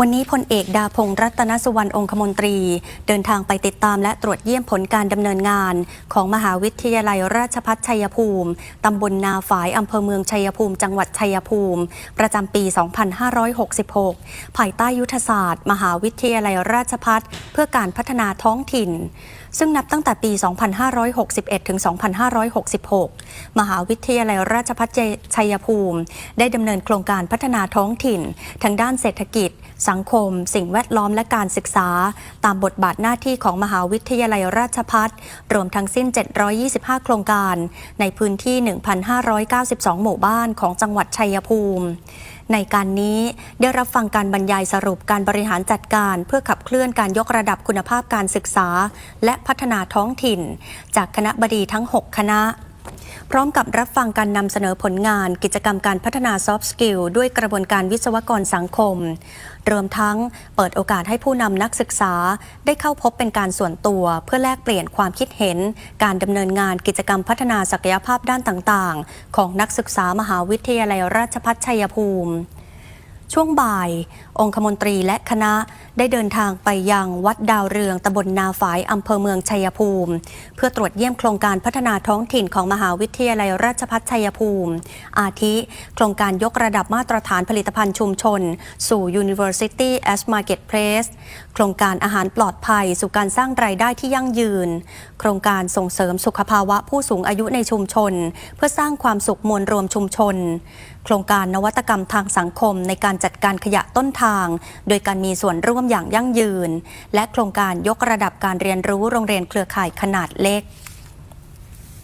วันนี้พลเอกดาพงศ์รัตนสุวรรณองคมนตรี เดินทางไปติดตามและตรวจเยี่ยมผลการดำเนินงาน ของมหาวิทยาลัยราชพัฒชัยภูมิตำบลนาฝายอำเภอเมืองชัยภูมิ จังหวัดชัยภูมิ ประจำปี 2566 ภายใต้ยุทธศาสตร์ มหาวิทยาลัยราชพัฒเพื่อการพัฒนาท้องถิ่น ซึ่งนับตั้งแต่ปี 2561 ถึง 2566 มหาวิทยาลัยราชภัฏชัยภูมิ ได้ดำเนินโครงการพัฒนาท้องถิ่นทั้งด้านเศรษฐกิจ สังคม สิ่งแวดล้อมและการศึกษา ตามบทบาทหน้าที่ของมหาวิทยาลัยราชภัฏรวมทั้งสิ้น 725 โครงการ ในพื้นที่ 1,592 หมู่บ้านของจังหวัดชัยภูมิ ในการนี้ได้รับฟังการบรรยายสรุปการบริหารจัดการเพื่อขับเคลื่อนการยกระดับคุณภาพการศึกษา และพัฒนาท้องถิ่น จากคณะบดีทั้ง 6 คณะ พร้อมกับรับฟังการนำเสนอผลงานกิจกรรมการพัฒนาซอฟต์สกิลด้วยกระบวนการวิศวกรสังคม รวมทั้งเปิดโอกาสให้ผู้นำนักศึกษาได้เข้าพบเป็นการส่วนตัว เพื่อแลกเปลี่ยนความคิดเห็น การดำเนินงานกิจกรรมพัฒนาศักยภาพด้านต่าง ๆ ของนักศึกษามหาวิทยาลัยราชภัฏชัยภูมิ ช่วงบ่าย องคมนตรีและคณะได้เดินทางไปยังวัดดาวเรืองตำบลนาฝายอำเภอเมืองชัยภูมิ เพื่อตรวจเยี่ยมโครงการพัฒนาท้องถิ่นของมหาวิทยาลัยราชภัฏชัยภูมิ อาทิ โครงการยกระดับมาตรฐานผลิตภัณฑ์ชุมชน สู่ University as Marketplace โครงการอาหารปลอดภัย สู่การสร้างรายได้ที่ยั่งยืน โครงการส่งเสริมสุขภาวะผู้สูงอายุในชุมชน เพื่อสร้างความสุขมวลรวมชุมชน โครงการนวัตกรรมทางสังคมในการการจัดการขยะต้นทาง โดยการมีส่วนร่วมอย่างยั่งยืน และโครงการยกระดับการเรียนรู้โรงเรียนเครือข่ายขนาดเล็ก